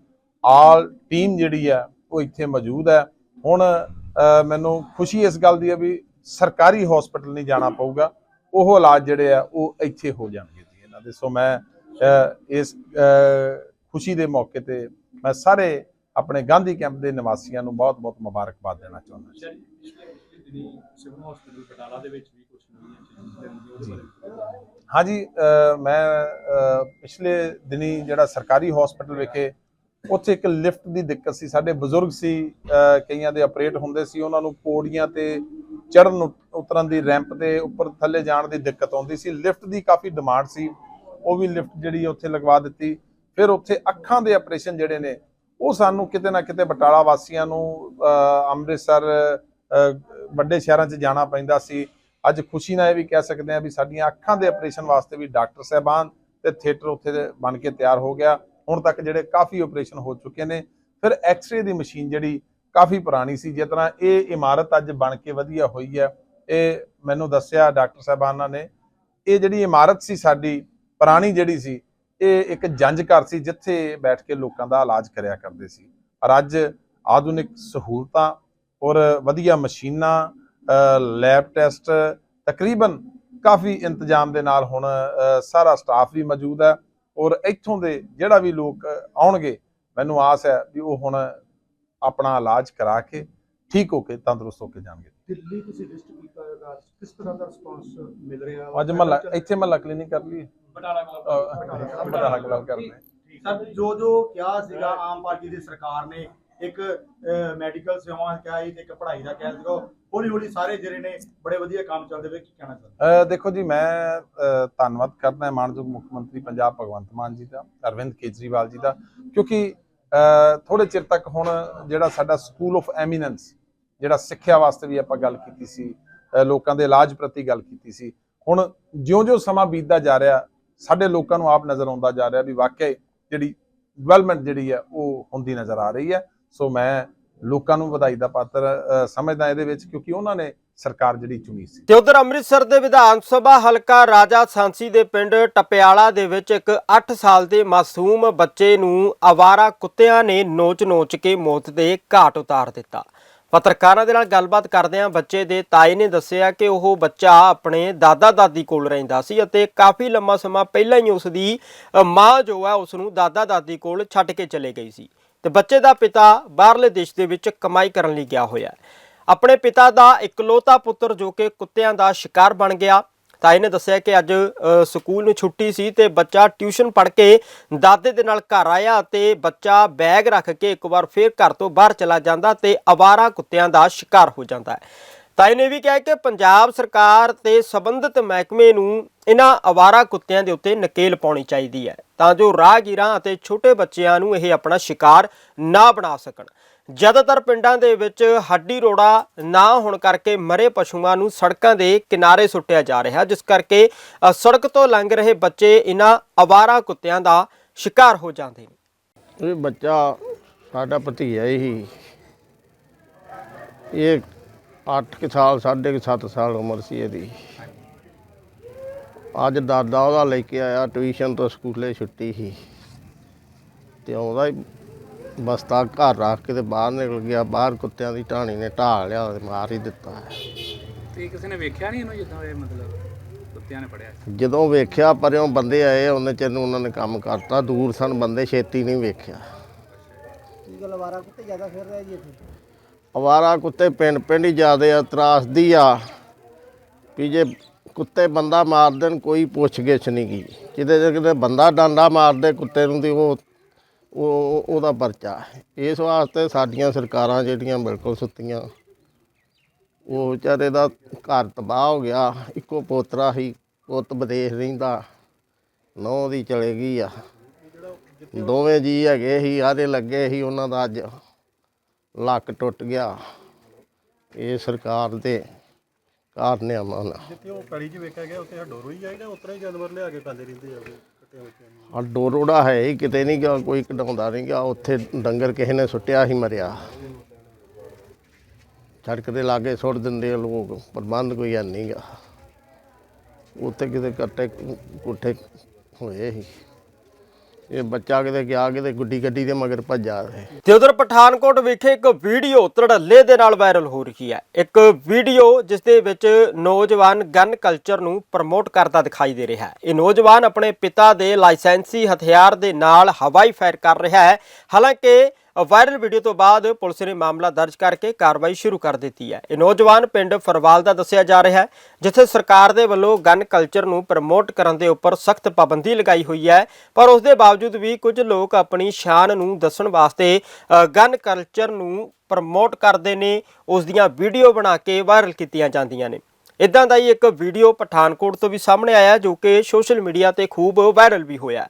ਆਲ ਟੀਮ ਜਿਹੜੀ ਹੈ, ਉਹ ਇੱਥੇ ਮੌਜੂਦ ਹੈ। ਹੁਣ ਮੈਨੂੰ ਖੁਸ਼ੀ ਇਸ ਗੱਲ ਦੀ ਹੈ ਵੀ ਸਰਕਾਰੀ ਹਸਪੀਟਲ ਨਹੀਂ ਜਾਣਾ ਪਊਗਾ। ਉਹ ਇਲਾਜ ਜਿਹੜੇ ਆ, ਉਹ ਇੱਥੇ ਹੋ ਜਾਣਗੇ ਜੀ ਇਹਨਾਂ ਦੇ। ਸੋ ਮੈਂ ਇਸ ਖੁਸ਼ੀ ਦੇ ਮੌਕੇ ਤੇ ਮੈਂ ਸਾਰੇ ਆਪਣੇ ਗਾਂਧੀ ਕੈਂਪ ਦੇ ਨਿਵਾਸੀਆਂ ਨੂੰ ਬਹੁਤ-ਬਹੁਤ ਮੁਬਾਰਕਬਾਦ ਦੇਣਾ ਚਾਹੁੰਦਾ ਹਾਂ ਹਾਂਜੀ ਮੈਂ ਪਿਛਲੇ ਦਿਨੀ ਜਿਹੜਾ ਸਰਕਾਰੀ ਹਸਪੀਟਲ ਵਿਖੇ ਉੱਥੇ ਇੱਕ ਲਿਫਟ ਦੀ ਦਿੱਕਤ ਸੀ। ਸਾਡੇ ਬਜ਼ੁਰਗ ਸੀ ਕਈਆਂ ਦੇ ਆਪਰੇਟ ਹੁੰਦੇ ਸੀ। ਉਹਨਾਂ ਨੂੰ ਪੌੜੀਆਂ ਤੇ ਚੜਨ ਉਤਰਨ ਦੀ ਰੈਂਪ ਤੇ ਉੱਪਰ ਥੱਲੇ ਜਾਣ ਦੀ ਦਿੱਕਤ ਆਉਂਦੀ ਸੀ। ਲਿਫਟ ਦੀ ਕਾਫੀ ਡਿਮਾਂਡ ਸੀ। ਉਹ ਵੀ ਲਿਫਟ ਜਿਹੜੀ ਉੱਥੇ ਲਗਵਾ ਦਿੱਤੀ। ਫਿਰ ਉੱਥੇ ਅੱਖਾਂ ਦੇ ਆਪਰੇਸ਼ਨ ਜਿਹੜੇ ਨੇ ਉਹ ਸਾਨੂੰ ਕਿਤੇ ਨਾ ਕਿਤੇ ਬਟਾਲਾ ਵਾਸੀਆਂ ਨੂੰ ਅੰਮ੍ਰਿਤਸਰ ਵੱਡੇ ਸ਼ਹਿਰਾਂ 'ਚ ਜਾਣਾ ਪੈਂਦਾ ਸੀ। ਅੱਜ ਖੁਸ਼ੀ ਨਾਲ ਇਹ ਵੀ ਕਹਿ ਸਕਦੇ ਹਾਂ ਵੀ ਸਾਡੀਆਂ ਅੱਖਾਂ ਦੇ ਆਪਰੇਸ਼ਨ ਵਾਸਤੇ ਵੀ ਡਾਕਟਰ ਸਾਹਿਬਾਨ ਤੇ ਥੀਏਟਰ ਉੱਥੇ ਬਣ ਕੇ ਤਿਆਰ ਹੋ ਗਿਆ। ਹੁਣ ਤੱਕ ਜਿਹੜੇ ਕਾਫੀ ਆਪਰੇਸ਼ਨ ਹੋ ਚੁੱਕੇ ਨੇ। ਫਿਰ ਐਕਸ-ਰੇ ਦੀ ਮਸ਼ੀਨ ਜਿਹੜੀ ਕਾਫੀ ਪੁਰਾਣੀ ਸੀ। ਜਿਸ ਤਰ੍ਹਾਂ ਇਹ ਇਮਾਰਤ ਅੱਜ ਬਣ ਕੇ ਵਧੀਆ ਹੋਈ ਹੈ। ਇਹ ਮੈਨੂੰ ਦੱਸਿਆ ਡਾਕਟਰ ਸਾਹਿਬਾਨਾਂ ਨੇ। ਇਹ ਜਿਹੜੀ ਇਮਾਰਤ ਸੀ ਸਾਡੀ, ਪੁਰਾਣੀ ਜਿਹੜੀ ਸੀ ਇਹ ਇੱਕ ਜੰਜ ਘਰ ਸੀ ਜਿੱਥੇ ਬੈਠ ਕੇ ਲੋਕਾਂ ਦਾ ਇਲਾਜ ਕਰਿਆ ਕਰਦੇ ਸੀ। ਔਰ ਅੱਜ ਆਧੁਨਿਕ ਸਹੂਲਤਾਂ ਔਰ ਵਧੀਆ ਮਸ਼ੀਨਾਂ ਲੈਬ ਟੈਸਟ ਤਕਰੀਬਨ ਕਾਫੀ ਇੰਤਜ਼ਾਮ ਦੇ ਨਾਲ ਹੁਣ ਸਾਰਾ ਸਟਾਫ ਵੀ ਮੌਜੂਦ ਹੈ ਔਰ ਇੱਥੋਂ ਦੇ ਜਿਹੜਾ ਵੀ ਲੋਕ ਆਉਣਗੇ, ਮੈਨੂੰ ਆਸ ਹੈ ਵੀ ਉਹ ਹੁਣ ਆਪਣਾ ਇਲਾਜ ਕਰਾ ਕੇ ਠੀਕ ਹੋ ਕੇ ਤੰਦਰੁਸਤ ਹੋ ਕੇ ਜਾਣਗੇ। ਦਿੱਲੀ ਤੁਸੀਂ ਵਿਜ਼ਿਟ ਕੀਤਾ ਹੈਗਾ ਕਿਸ ਤਰ੍ਹਾਂ ਦਾ ਰਿਸਪਾਂਸ ਮਿਲ ਰਿਹਾ? ਅੱਜ ਮਹੱਲਾ ਇੱਥੇ ਮਹੱਲਾ ਕਲੀਨਿਕ ਕਰ ਲਈ ਬਟਾਲਾ ਕਲੱਬ। ਬਟਾਲਾ ਕਲੱਬ ਕਰਨੇ ਸਰ ਜੋ ਜੋ ਕਿਹਾ ਸੀਗਾ ਆਮ ਪਾਰਟੀ ਦੀ ਸਰਕਾਰ ਨੇ ਇੱਕ ਮੈਡੀਕਲ ਸੇਵਾਵਾਂ ਕਿਹਾ ਸੀ ਤੇ ਇੱਕ ਪੜ੍ਹਾਈ ਦਾ ਕਿਹਾ ਸੀਗਾ ਹੌਲੀ ਹੌਲੀ ਸਾਰੇ ਜਿਹੜੇ ਨੇ ਬੜੇ ਵਧੀਆ ਕੰਮ ਚੱਲਦੇ ਵੇ ਕੀ ਕਹਿਣਾ ਚਾਹੁੰਦੇ ਅ, ਦੇਖੋ ਜੀ ਮੈਂ ਧੰਨਵਾਦ ਕਰਦਾ ਹਾਂ ਮਾਨਯੋਗ ਮੁੱਖ ਮੰਤਰੀ ਪੰਜਾਬ ਭਗਵੰਤ ਮਾਨ ਜੀ ਦਾ ਅਰਵਿੰਦ ਕੇਜਰੀਵਾਲ ਜੀ ਦਾ ਕਿਉਂਕਿ ਥੋੜੇ ਚਿਰ ਤੱਕ ਹੁਣ ਜਿਹੜਾ ਸਾਡਾ ਸਕੂਲ ਆਫ ਐਮੀਨੈਂਸ ਜਿਹੜਾ ਸਿੱਖਿਆ ਵਾਸਤੇ ਵੀ ਆਪਾਂ ਗੱਲ ਕੀਤੀ ਸੀ ਲੋਕਾਂ ਦੇ ਇਲਾਜ ਪ੍ਰਤੀ ਗੱਲ ਕੀਤੀ ਸੀ, ਹੁਣ ਜਿਉਂ-ਜਿਉਂ ਸਮਾਂ ਬੀਤਦਾ ਜਾ ਰਿਹਾ, ਸਾਡੇ ਲੋਕਾਂ ਨੂੰ ਆਪ ਨਜ਼ਰ ਆਉਂਦਾ ਜਾ ਰਿਹਾ ਵੀ ਵਾਕਿਆ ਜਿਹੜੀ ਡਿਵੈਲਪਮੈਂਟ ਜਿਹੜੀ ਹੈ ਉਹ ਹੁੰਦੀ ਨਜ਼ਰ ਆ ਰਹੀ ਹੈ। ਸੋ ਮੈਂ ਲੋਕਾਂ ਨੂੰ ਵਧਾਈ ਦਾ ਪਾਤਰ ਸਮਝਦਾ ਇਹਦੇ ਵਿੱਚ ਕਿਉਂਕਿ ਉਹਨਾਂ ਨੇ ਸਰਕਾਰ ਜਿਹੜੀ ਚੁਣੀ ਸੀ। ਤੇ ਉਧਰ ਅੰਮ੍ਰਿਤਸਰ ਦੇ ਵਿਧਾਨ ਸਭਾ ਹਲਕਾ ਰਾਜਾ ਸਾਂਸੀ ਦੇ ਪਿੰਡ ਟਪਿਆਲਾ ਦੇ ਵਿੱਚ ਇੱਕ 8 ਸਾਲ ਦੇ ਮਾਸੂਮ ਬੱਚੇ ਨੂੰ ਆਵਾਰਾ ਕੁੱਤਿਆਂ ਨੇ ਨੋਚ-ਨੋਚ ਕੇ ਮੌਤ ਦੇ ਘਾਟ ਉਤਾਰ ਦਿੱਤਾ। ਪੱਤਰਕਾਰਾਂ ਦੇ ਨਾਲ ਗੱਲਬਾਤ ਕਰਦਿਆਂ ਬੱਚੇ ਦੇ ਤਾਏ ਨੇ ਦੱਸਿਆ ਕਿ ਉਹ ਬੱਚਾ ਆਪਣੇ ਦਾਦਾ ਦਾਦੀ ਕੋਲ ਰਹਿੰਦਾ ਸੀ ਅਤੇ ਕਾਫੀ ਲੰਮਾ ਸਮਾਂ ਪਹਿਲਾਂ ਹੀ ਉਸ ਦੀ ਮਾਂ ਜੋ ਹੈ, ਉਸ ਨੂੰ ਦਾਦਾ ਦਾਦੀ ਕੋਲ ਛੱਡ ਕੇ ਚਲੇ ਗਈ ਸੀ। ਤੇ ਬੱਚੇ ਦਾ ਪਿਤਾ ਬਾਹਰਲੇ ਦੇਸ਼ ਦੇ ਵਿੱਚ ਕਮਾਈ ਕਰਨ ਲਈ ਗਿਆ ਹੋਇਆ ਆਪਣੇ ਪਿਤਾ ਦਾ ਇਕਲੌਤਾ ਪੁੱਤਰ ਜੋ ਕਿ ਕੁੱਤਿਆਂ ਦਾ ਸ਼ਿਕਾਰ ਬਣ ਗਿਆ। ਤਾਏ ਨੇ ਦੱਸਿਆ ਕਿ ਅੱਜ ਅ, ਸਕੂਲ ਨੂੰ ਛੁੱਟੀ ਸੀ ਤੇ ਬੱਚਾ ਟਿਊਸ਼ਨ ਪੜ੍ਹ ਕੇ ਦਾਦੇ ਦੇ ਨਾਲ ਘਰ ਆਇਆ ਤੇ ਬੱਚਾ ਬੈਗ ਰੱਖ ਕੇ ਇੱਕ ਵਾਰ ਫੇਰ ਘਰ ਤੋਂ ਬਾਹਰ ਚਲਾ ਜਾਂਦਾ ਤੇ ਅਵਾਰਾ ਕੁੱਤਿਆਂ ਦਾ ਸ਼ਿਕਾਰ ਹੋ ਜਾਂਦਾ ਹੈ। ਤਾਏ ਨੇ ਵੀ ਕਿਹਾ ਕਿ ਪੰਜਾਬ ਸਰਕਾਰ ਤੇ ਸਬੰਧਤ ਮਹਿਕਮੇ ਨੂੰ ਇਹਨਾਂ ਅਵਾਰਾ ਕੁੱਤਿਆਂ ਦੇ ਉੱਤੇ ਨਕੇਲ ਪਾਉਣੀ ਚਾਹੀਦੀ ਹੈ ਤਾਂ ਜੋ ਰਾਹਗੀਰਾਂ ਅਤੇ ਛੋਟੇ ਬੱਚਿਆਂ ਨੂੰ ਇਹ ਆਪਣਾ ਸ਼ਿਕਾਰ ਨਾ ਬਣਾ ਸਕਣ। ਜ਼ਿਆਦਾਤਰ ਪਿੰਡਾਂ ਦੇ ਵਿੱਚ ਹੱਡੀ ਰੋੜਾ ਨਾ ਹੋਣ ਕਰਕੇ ਮਰੇ ਪਸ਼ੂਆਂ ਨੂੰ ਸੜਕਾਂ ਦੇ ਕਿਨਾਰੇ ਸੁੱਟਿਆ ਜਾ ਰਿਹਾ, ਜਿਸ ਕਰਕੇ ਸੜਕ ਤੋਂ ਲੰਘ ਰਹੇ ਬੱਚੇ ਇਹਨਾਂ ਅਵਾਰਾ ਕੁੱਤਿਆਂ ਦਾ ਸ਼ਿਕਾਰ ਹੋ ਜਾਂਦੇ ਨੇ। ਇਹ ਬੱਚਾ ਸਾਡਾ ਭਤੀਜਾ ਹੀ ਇਹ 8 ਕੁ ਸਾਲ, ਸਾਢੇ ਕੁ ਸੱਤ ਸਾਲ ਉਮਰ ਸੀ ਇਹਦੀ। ਅੱਜ ਦਾਦਾ ਉਹਦਾ ਲੈ ਕੇ ਆਇਆ, ਟਿਊਸ਼ਨ ਤੋਂ ਸਕੂਲੇ ਛੁੱਟੀ ਸੀ। ਤੇ ਆਉਂਦਾ ਹੀ ਬਸਤਾ ਘਰ ਰੱਖ ਕੇ ਤੇ ਬਾਹਰ ਨਿਕਲ ਗਿਆ ਬਾਹਰ ਕੁੱਤਿਆਂ ਦੀ ਢਾਣੀ ਨੇ ਢਾਲ ਲਿਆ ਤੇ ਮਾਰ ਹੀ ਦਿੱਤਾ। ਤੇ ਕਿਸੇ ਨੇ ਵੇਖਿਆ ਨਹੀਂ ਇਹਨੂੰ ਜਿੱਦਾਂ ਇਹ ਮਤਲਬ ਕੁੱਤਿਆਂ ਨੇ ਫੜਿਆ ਜਦੋਂ ਵੇਖਿਆ ਪਰਿਓਂ ਬੰਦੇ ਆਏ ਉਹਨੇ ਚਿਰ ਨੂੰ ਉਹਨਾਂ ਨੇ ਕੰਮ ਕਰਤਾ ਦੂਰ ਸਨ ਬੰਦੇ ਛੇਤੀ ਨਹੀਂ ਵੇਖਿਆ। ਅਵਾਰਾ ਕੁੱਤੇ ਪਿੰਡ ਪਿੰਡ ਹੀ ਜ਼ਿਆਦੇ ਆ ਤਰਾਸਦੀ ਆ। ਵੀ ਜੇ ਕੁੱਤੇ ਬੰਦਾ ਮਾਰ ਦੇਣ ਕੋਈ ਪੁੱਛ ਗਿੱਛ ਨਹੀਂ ਗੀ। ਜਿਹਦੇ ਜੇ ਕਿਤੇ ਬੰਦਾ ਡਾਂਡਾ ਮਾਰਦੇ ਕੁੱਤੇ ਨੂੰ ਤੇ ਉਹ ਉਹ ਉਹਦਾ ਪਰਚਾ। ਇਸ ਵਾਸਤੇ ਸਾਡੀਆਂ ਸਰਕਾਰਾਂ ਜਿਹੜੀਆਂ ਬਿਲਕੁਲ ਸੁੱਤੀਆਂ, ਉਹ ਵਿਚਾਰੇ ਦਾ ਘਰ ਤਬਾਹ ਹੋ ਗਿਆ। ਇੱਕੋ ਪੋਤਰਾ ਸੀ ਪੁੱਤ ਵਿਦੇਸ਼ ਰਹਿੰਦਾ, ਨੌ ਦੀ ਚਲੇ ਗਈ ਆ। ਦੋਵੇਂ ਜੀ ਹੈਗੇ ਸੀ, ਆਦੇ ਲੱਗੇ ਸੀ, ਉਹਨਾਂ ਦਾ ਅੱਜ ਲੱਕ ਟੁੱਟ ਗਿਆ। ਇਹ ਸਰਕਾਰ ਦੇ ਕਾਰਨਾਮਾ ਨਾਲ। ਜਿੱਥੇ ਉਹ ਕੜੀ 'ਚ ਵੇਖਿਆ ਗਿਆ, ਉੱਥੇ ਹਡੋਰੂ ਹੀ ਜਾਈਦਾ ਉਤਰਾ ਹੀ ਜਾਨਵਰ ਲਿਆ ਕੇ ਖਾਂਦੇ ਰਹਿੰਦੇ ਆ ਆ ਡੋਰੋੜਾ ਹੈ ਹੀ ਕਿਤੇ ਨਹੀਂ ਗਿਆ, ਕੋਈ ਕਢਾਉਂਦਾ ਨਹੀਂ ਗਿਆ। ਉੱਥੇ ਡੰਗਰ ਕਿਸੇ ਨੇ ਸੁੱਟਿਆ ਹੀ ਮਰਿਆ। ਸੜਕ ਦੇ ਲਾਗੇ ਸੁੱਟ ਦਿੰਦੇ ਆ ਲੋਕ, ਪ੍ਰਬੰਧ ਕੋਈ ਹੈ ਨਹੀਂ ਗਾ। ਉੱਥੇ ਕਿਤੇ ਕੱਟੇ ਕੁੱਠੇ ਹੋਏ ਹੀ। ਇਹ ਬੱਚਾ ਕਿਤੇ ਗਿਆ, ਕਿਤੇ ਗੁੱਡੀ ਗੱਡੀ ਦੇ ਮਗਰ ਭੱਜਾ ਰਹੇ ਤੇ ਉਧਰ ਪਠਾਨਕੋਟ ਵਿਖੇ ਇੱਕ ਵੀਡੀਓ ਧੜੱਲੇ ਦੇ ਨਾਲ ਵਾਇਰਲ ਹੋ ਰਹੀ ਹੈ। ਇੱਕ ਵੀਡੀਓ ਜਿਸ ਦੇ ਵਿੱਚ ਨੌਜਵਾਨ ਗਨ ਕਲਚਰ ਨੂੰ ਪ੍ਰਮੋਟ ਕਰਦਾ ਦਿਖਾਈ ਦੇ ਰਿਹਾ ਹੈ। ਇਹ ਨੌਜਵਾਨ ਆਪਣੇ ਪਿਤਾ ਦੇ ਲਾਇਸੈਂਸੀ ਹਥਿਆਰ ਦੇ ਨਾਲ ਹਵਾਈ ਫਾਇਰ ਕਰ ਰਿਹਾ ਹੈ। ਹਾਲਾਂਕਿ ਵਾਇਰਲ ਵੀਡੀਓ ਤੋਂ ਬਾਅਦ ਪੁਲਿਸ ਨੇ ਮਾਮਲਾ ਦਰਜ ਕਰਕੇ ਕਾਰਵਾਈ ਸ਼ੁਰੂ ਕਰ ਦਿੱਤੀ ਹੈ। ਇਹ ਨੌਜਵਾਨ ਪਿੰਡ ਫਰਵਾਲ ਦਾ ਦੱਸਿਆ ਜਾ ਰਿਹਾ ਹੈ, ਜਿੱਥੇ ਸਰਕਾਰ ਦੇ ਵੱਲੋਂ ਗਨ ਕਲਚਰ ਨੂੰ ਪ੍ਰਮੋਟ ਕਰਨ ਦੇ ਉੱਪਰ ਸਖਤ ਪਾਬੰਦੀ ਲਗਾਈ ਹੋਈ ਹੈ। ਪਰ ਉਸ ਦੇ ਬਾਵਜੂਦ ਵੀ ਕੁਝ ਲੋਕ ਆਪਣੀ ਸ਼ਾਨ ਨੂੰ ਦੱਸਣ ਵਾਸਤੇ ਗਨ ਕਲਚਰ ਨੂੰ ਪ੍ਰਮੋਟ ਕਰਦੇ ਨੇ, ਉਸ ਦੀਆਂ ਵੀਡੀਓ ਬਣਾ ਕੇ ਵਾਇਰਲ ਕੀਤੀਆਂ ਜਾਂਦੀਆਂ ਨੇ। ਇਦਾਂ ਦਾ ਹੀ ਇੱਕ ਵੀਡੀਓ ਪਠਾਨਕੋਟ ਤੋਂ ਵੀ ਸਾਹਮਣੇ ਆਇਆ ਜੋ ਕਿ ਸੋਸ਼ਲ ਮੀਡੀਆ ਤੇ ਖੂਬ ਵਾਇਰਲ ਵੀ ਹੋਇਆ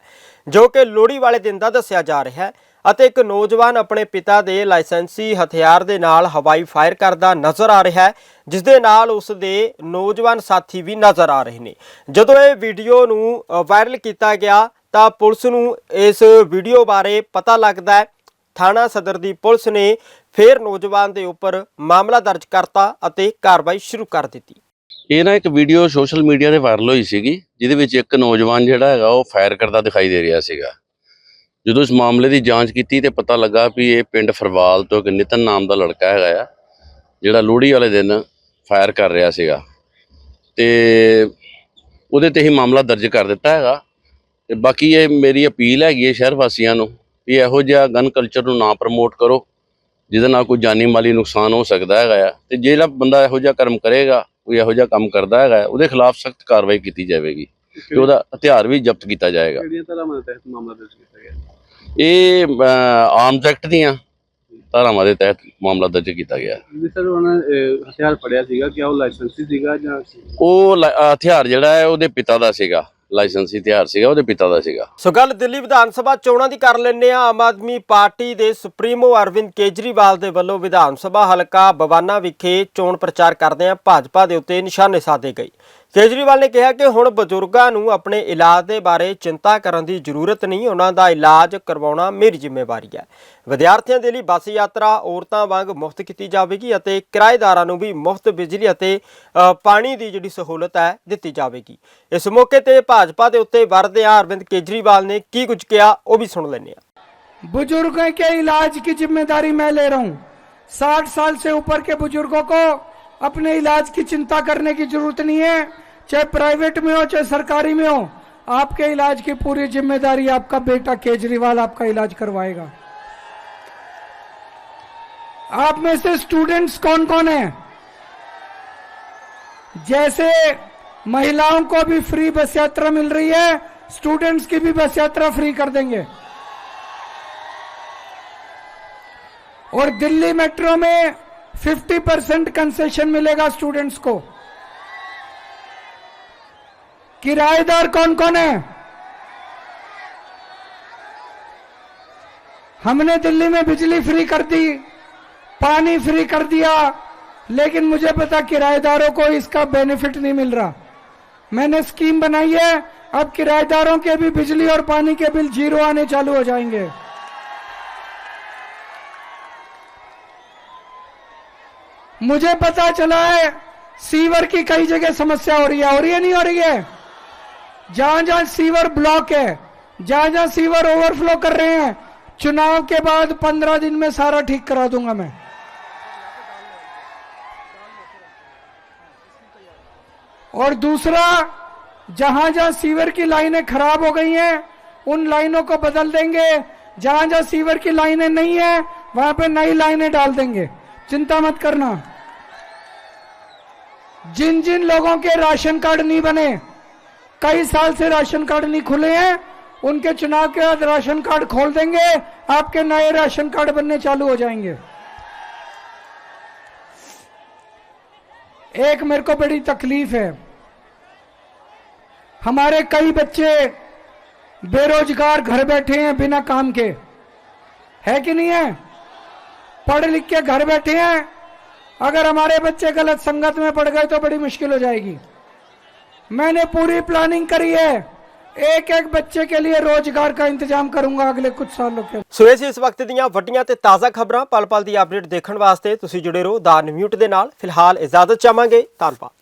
ਜੋ ਕਿ ਲੋਹੜੀ ਵਾਲੇ ਦਿਨ ਦਾ ਦੱਸਿਆ ਜਾ ਰਿਹਾ ਹੈ। ਅਤੇ ਇੱਕ ਨੌਜਵਾਨ ਆਪਣੇ ਪਿਤਾ ਦੇ ਲਾਇਸੈਂਸੀ ਹਥਿਆਰ ਦੇ ਨਾਲ ਹਵਾਈ ਫਾਇਰ ਕਰਦਾ ਨਜ਼ਰ ਆ ਰਿਹਾ ਹੈ, ਜਿਸ ਦੇ ਨਾਲ ਉਸ ਦੇ ਨੌਜਵਾਨ ਸਾਥੀ ਵੀ ਨਜ਼ਰ ਆ ਰਹੇ ਨੇ। ਜਦੋਂ ਇਹ ਵੀਡੀਓ ਨੂੰ ਵਾਇਰਲ ਕੀਤਾ ਗਿਆ, ਤਾਂ ਪੁਲਿਸ ਨੂੰ ਇਸ ਵੀਡੀਓ ਬਾਰੇ ਪਤਾ ਲੱਗਦਾ ਹੈ। ਥਾਣਾ ਸਦਰ ਦੀ ਪੁਲਿਸ ਨੇ ਫੇਰ ਨੌਜਵਾਨ ਦੇ ਉੱਪਰ ਮਾਮਲਾ ਦਰਜ ਕਰਤਾ ਅਤੇ ਕਾਰਵਾਈ ਸ਼ੁਰੂ ਕਰ ਦਿੱਤੀ। ਇਹ ਨਾ ਇੱਕ ਵੀਡੀਓ ਸੋਸ਼ਲ ਮੀਡੀਆ ਤੇ ਵਾਇਰਲ ਹੋਈ ਸੀਗੀ, ਜਿਹਦੇ ਵਿੱਚ ਇੱਕ ਨੌਜਵਾਨ ਜਿਹੜਾ ਹੈਗਾ, ਉਹ ਫਾਇਰ ਕਰਦਾ ਦਿਖਾਈ ਦੇ ਰਿਹਾ ਸੀਗਾ। ਜਦੋਂ ਇਸ ਮਾਮਲੇ ਦੀ ਜਾਂਚ ਕੀਤੀ ਤੇ ਪਤਾ ਲੱਗਾ ਵੀ ਇਹ ਪਿੰਡ ਫਰਵਾਲ ਤੋਂ ਇੱਕ ਨਿਤਨ ਨਾਮ ਦਾ ਲੜਕਾ ਹੈਗਾ ਆ, ਜਿਹੜਾ ਲੋਹੜੀ ਵਾਲੇ ਦਿਨ ਫਾਇਰ ਕਰ ਰਿਹਾ ਸੀਗਾ। ਤੇ ਉਹਦੇ ਤੇ ਹੀ ਮਾਮਲਾ ਦਰਜ ਕਰ ਦਿੱਤਾ ਹੈਗਾ। ਤੇ ਬਾਕੀ ਇਹ ਮੇਰੀ ਅਪੀਲ ਹੈਗੀ ਹੈ ਸ਼ਹਿਰ ਵਾਸੀਆਂ ਨੂੰ ਵੀ ਇਹੋ ਜਿਹਾ ਗਨ ਕਲਚਰ ਨੂੰ ਨਾ ਪ੍ਰਮੋਟ ਕਰੋ, ਜਿਹਦੇ ਨਾਲ ਕੋਈ ਜਾਨੀ ਮਾਲੀ ਨੁਕਸਾਨ ਹੋ ਸਕਦਾ ਹੈਗਾ ਆ। ਤੇ ਜਿਹੜਾ ਬੰਦਾ ਇਹੋ ਜਿਹਾ ਕਰਮ ਕਰੇਗਾ, ਕੋਈ ਇਹੋ ਜਿਹਾ ਕੰਮ ਕਰਦਾ ਹੈਗਾ, ਉਹਦੇ ਖਿਲਾਫ ਸਖਤ ਕਾਰਵਾਈ ਕੀਤੀ ਜਾਵੇਗੀ ਤੇ ਉਹਦਾ ਹਥਿਆਰ ਵੀ ਜ਼ਬਤ ਕੀਤਾ ਜਾਏਗਾ। ਕਿਹੜੀਆਂ ਧਾਰਾਵਾਂ ਮਾਮਲਾ ਦਰਜ ਕੀਤਾ ਗਿਆ? ਇਹ ਆਰਮਸ ਐਕਟ ਦੀਆਂ ਧਾਰਾਵਾਂ ਦੇ ਤਹਿਤ ਮਾਮਲਾ ਦਰਜ ਕੀਤਾ ਗਿਆ। ਜੀ ਸਰ ਉਹਨਾਂ ਅਹ, ਹਥਿਆਰ ਫੜਿਆ ਸੀਗਾ ਕਿ ਉਹ ਲਾਇਸੈਂਸੀ ਸੀਗਾ ਜਾਂ ਉਹ ਲ- ਅ, ਹਥਿਆਰ ਜਿਹੜਾ ਹੈ ਉਹਦੇ ਪਿਤਾ ਦਾ ਸੀਗਾ। ਲਾਇਸੈਂਸੀ ਹਥਿਆਰ ਸੀਗਾ ਉਹਦੇ ਪਿਤਾ ਦਾ ਸੀਗਾ। ਸੋ ਗੱਲ ਦਿੱਲੀ ਵਿਧਾਨ ਸਭਾ ਚੋਣਾਂ ਦੀ ਕਰ ਲੈਂਦੇ ਆ ਆਮ ਆਦਮੀ ਪਾਰਟੀ ਦੇ ਸੁਪਰੀਮੋ ਅਰਵਿੰਦ ਕੇਜਰੀਵਾਲ ਦੇ ਵੱਲੋਂ ਵਿਧਾਨ ਸਭਾ ਹਲਕਾ ਬਵਾਨਾ ਵਿਖੇ ਚੋਣ ਪ੍ਰਚਾਰ ਕਰਦੇ ਆ ਭਾਜਪਾ ਦੇ ਉੱਤੇ ਨਿਸ਼ਾਨੇ ਸਾਧੇ ਗਏ। ਕੇਜਰੀਵਾਲ ਨੇ ਕਿਹਾ ਕਿ ਹੁਣ ਬਜ਼ੁਰਗਾਂ ਨੂੰ ਆਪਣੇ ਇਲਾਜ ਦੇ ਬਾਰੇ ਚਿੰਤਾ ਕਰਨ ਦੀ ਜ਼ਰੂਰਤ ਨਹੀਂ ਉਹਨਾਂ ਦਾ ਇਲਾਜ ਕਰਵਾਉਣਾ ਮੇਰੀ ਜ਼ਿੰਮੇਵਾਰੀ ਹੈ ਵਿਦਿਆਰਥੀਆਂ ਦੇ ਲਈ ਬੱਸ ਯਾਤਰਾ ਔਰਤਾਂ ਵਾਂਗ ਮੁਫਤ ਕੀਤੀ ਜਾਵੇਗੀ ਅਤੇ ਕਿਰਾਏਦਾਰਾਂ ਨੂੰ ਵੀ ਮੁਫਤ ਬਿਜਲੀ ਅਤੇ ਅ, ਪਾਣੀ ਦੀ ਜਿਹੜੀ ਸਹੂਲਤ ਹੈ ਦਿੱਤੀ ਜਾਵੇਗੀ ਇਸ ਮੌਕੇ ਤੇ ਭਾਜਪਾ ਦੇ ਉੱਤੇ ਵਰਦਿਆਂ ਅਰਵਿੰਦ ਕੇਜਰੀਵਾਲ ਨੇ ਕੀ ਕੁਝ ਕਿਹਾ ਉਹ ਵੀ ਸੁਣ ਲੈਂਦੇ ਹਾਂ बुजुर्गों के इलाज की जिम्मेदारी मैं ले रहा हूं साठ साल से ऊपर के बुजुर्गों को अपने इलाज की चिंता करने की जरूरत नहीं है चाहे प्राइवेट में हो, चाहे सरकारी में हो, आपके इलाज की पूरी ज़िम्मेदारी आपका बेटा केजरीवाल आपका इलाज करवाएगा। आप में से स्टूडेंट्स कौन कौन है? जैसे महिलाओं को भी फ्री बस यात्रा मिल रही है स्टूडेंट्स की भी बस यात्रा फ्री कर देंगे। और दिल्ली मेट्रो में 50 परसेंट कंसेशन मिलेगा स्टूडेंट्स को। किराएदार कौन कौन है? हमने दिल्ली में बिजली फ्री कर दी, पानी फ्री कर दिया, लेकिन मुझे पता किराएदारों को इसका बेनिफिट नहीं मिल रहा। मैंने स्कीम बनाई है, अब किराएदारों के भी बिजली और पानी के बिल ज़ीरो आने चालू हो जाएँगे। मुझे पता चला है, सीवर की कई जगह समस्या हो रही है, हो रही है, नहीं हो रही है? जहाँ जहाँ सीवर ब्लॉक है जहाँ जहाँ सीवर ओवरफ्लो कर रहे हैं, चुनाव के बाद पंद्रह दिन में सारा ठीक करा दूँगा मैं। और दूसरा जहाँ जहाँ सीवर की लाइनें खराब हो गई हैं, उन लाइनों को बदल देंगे। जहाँ जहाँ सीवर की लाइनें नहीं है, वहाँ पे नई लाइनें डाल देंगे। चिंता मत करना। जिन जिन लोगों के राशन कार्ड नहीं बने कई साल से राशन कार्ड नहीं खुले हैं। उनके चुनाव के बाद राशन कार्ड खोल देंगे। आपके नए राशन कार्ड बनने चालू हो जाएँगे। एक मेरे को बड़ी तकलीफ़ है। हमारे कई बच्चे बेरोजगार घर बैठे हैं बिना काम के। है कि नहीं है? पढ़ लिख के घर बैठे हैं। अगर हमारे बच्चे गलत संगत में पड़ गए तो बड़ी मुश्किल हो जाएगी। मैंने पूरी प्लानिंग करी है एक एक बच्चे के लिए रोजगार का इंतजाम करूंगा अगले कुछ सालों के ਸੋ ਇਹ ਸੀ ਇਸ ਵਕਤ ਦੀਆਂ ਵੱਡੀਆਂ ਤੇ ਤਾਜ਼ਾ ਖਬਰਾਂ ਪਲ ਪਲ ਦੀ ਅਪਡੇਟ ਦੇਖਣ ਵਾਸਤੇ ਤੁਸੀਂ ਜੁੜੇ ਰਹੋ ਦਾ ਨਿਊਟ ਦੇ ਨਾਲ ਫਿਲਹਾਲ ਇਜਾਜ਼ਤ ਚਾਹਾਂਗੇ ਧੰਨਵਾਦ